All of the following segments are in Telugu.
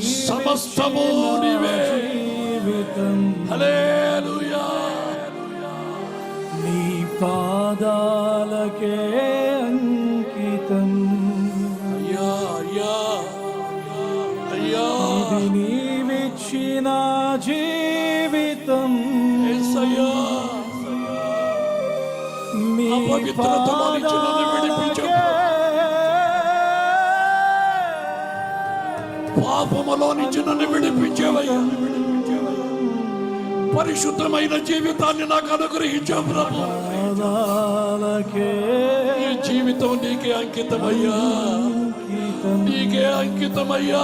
సమస్తము నీవే. హల్లెలూయా. నీ పాదాలకే అంకితం. అయ్యా అయ్యా అయ్యా. ఇది నీవిచ్చిన జీవితం. నుంచి నన్ను విడిపించు. పాపములో నుంచి నన్ను విడిపించేవయ్యా పరిశుద్ధమైన జీవితాన్ని నాకు అనుగ్రహించావు ప్రభు. ఈ జీవితం నీకే అంకితమయ్యా. అంకితం. నీకే అంకితమయ్యా.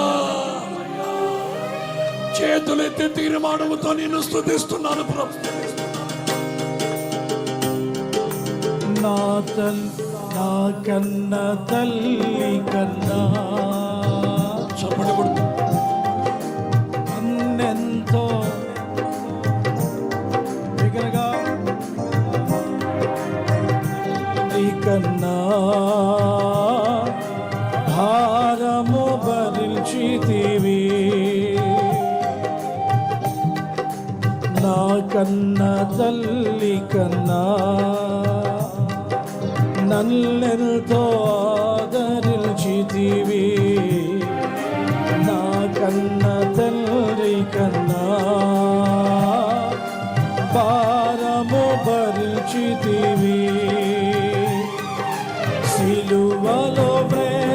చేతులెత్తి తీర్మానముతో నేను స్తుతిస్తున్నాను ప్రభు. నా నా కన్న తల్లి కన్నా. చప్పటి కొడుతూ అన్నెంతో బిగరగా భారము భరించితివి నా తల్లి కన్నా నన్నెంతో తండ్రి కన్నా భారము భరించితివి. సిలువలో వేలాడుచు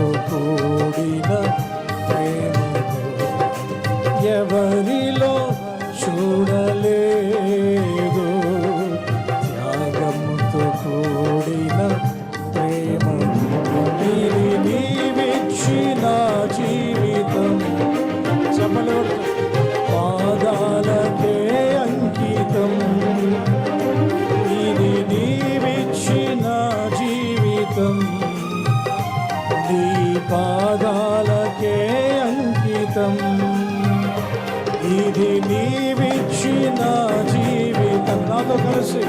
త్యాగముతో కూడిన ప్రేమను ఎవరి జీవితం. ఇది నీవిచ్చిన జీవితం. నాతో కలిసి.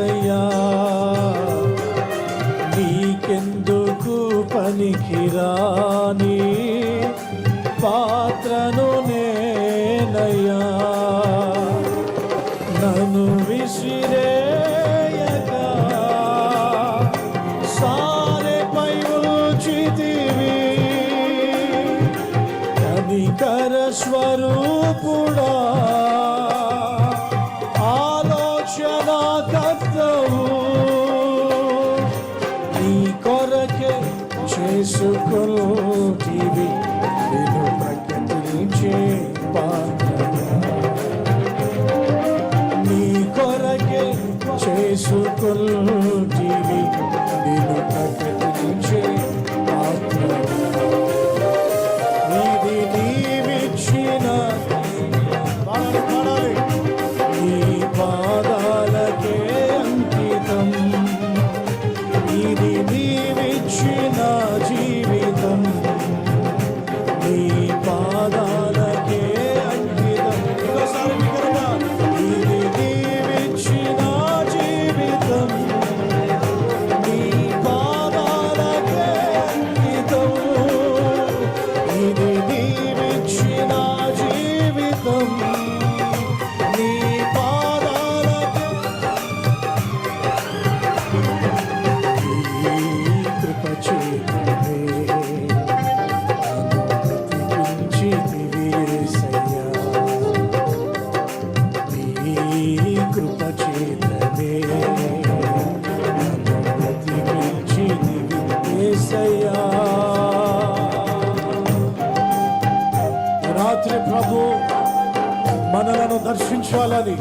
ஏசையா కొరకే చేసుకొల్టీవి నేను ప్రకటించే పాత్రగా నీ కొరకే దర్శించాలని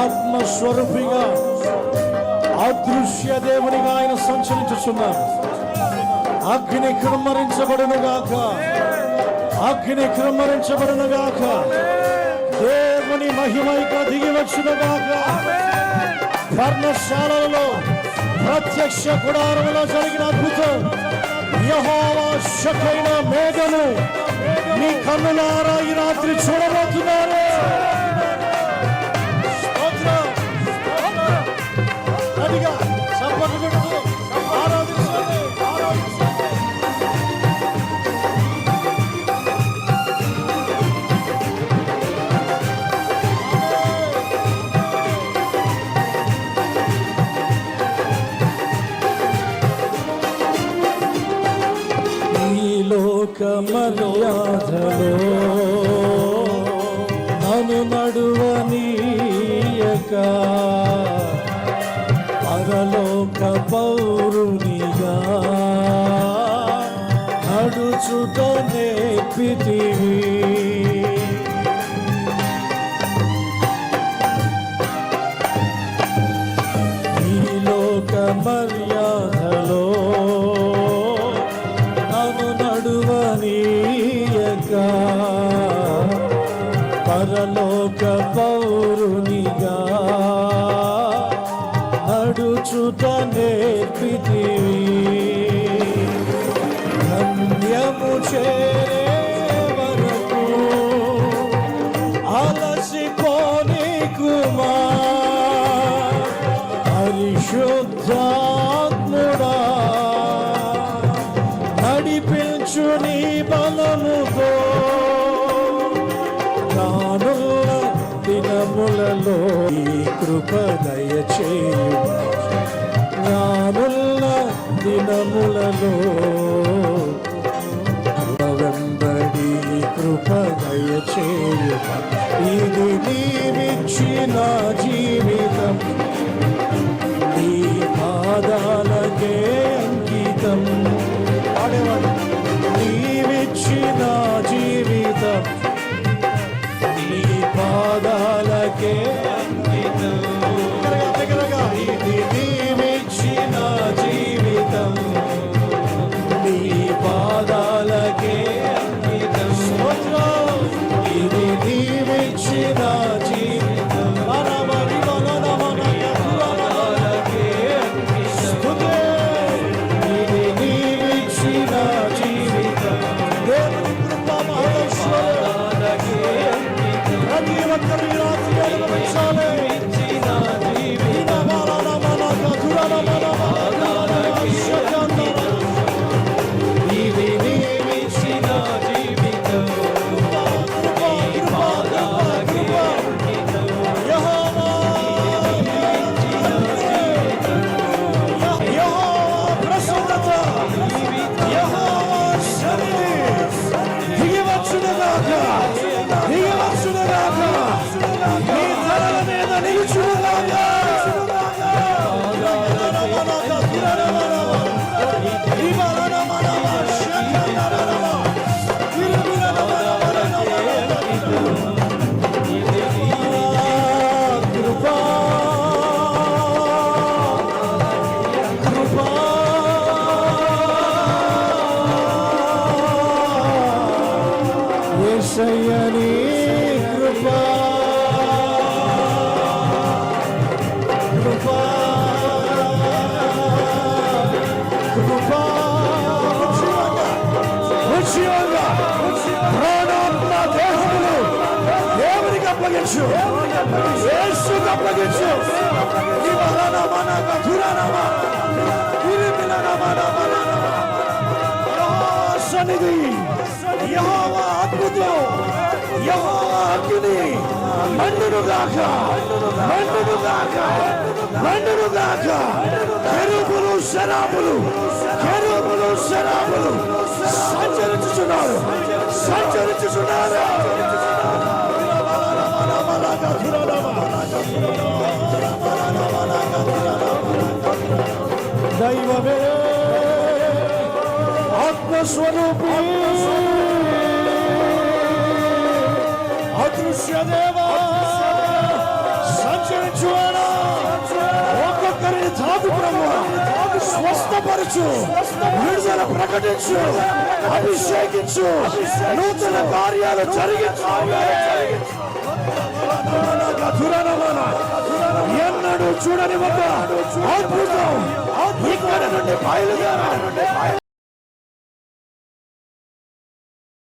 ఆత్మస్వరూపిగా అదృశ్య దేవునిగా ఆయన సంచరించుచున్నారు. అగ్ని కృమ్మరించబడును గాక అగ్ని కృమ్మరించబడును గాక దేవుని మహిమైక దిగి వచ్చును గాక పర్ణశాలలో ప్రత్యక్ష గుడారంలో జరిగిన అద్భుతం. యెహోవా శకైన మేఘము. మీ కన్నులారా ఈ రాత్రి చూడబోతున్నారు. గట్టిగా చప్పట్లు కొడుతూ ఆరాధించండి, ఆరాధించండి. మర్యాదలో నను నడువనీయకా పరలోక పౌరునిగా నడుచుట నేర్పితివి. పరిశుద్ధాత్ముడా నడిపించు నీ బలముతో రానున్న దినములలో ఈ కృప దయచేయు. దినములలో కృప దయచేయు ఇది నీవిచ్చిన జీవితం. నీ పాదాలకే అంకితం. ఏసయ్యని కృపా. కృపా. కృపా. ఉచియంగా. ప్రాణాత్మ దేశములు దేవునికి అప్పగించు. ఏసుకు అప్పగించు. నీ మహానామానాక ప్రభుత్వం అద్భుతం యెహోవా మండును గాక మండును గాక మండును గాక కెరూబులు శరాబులు కెరూబులు శరాబులు సంచరించుచున్నారు సంచరించుచున్నారు. దైవమే ఆత్మస్వరూపి. దేవా! సంచరించువాడా ఒక్కొక్కరిని తాకు ప్రభు! స్వస్థపరచు! విడుదల ప్రకటించు! అభిషేకించు! నూతన కార్యాలు జరిగించు ఎన్నడూ చూడని ఒక అద్భుతం! ఇక్కడ నుండి బయలుదేరా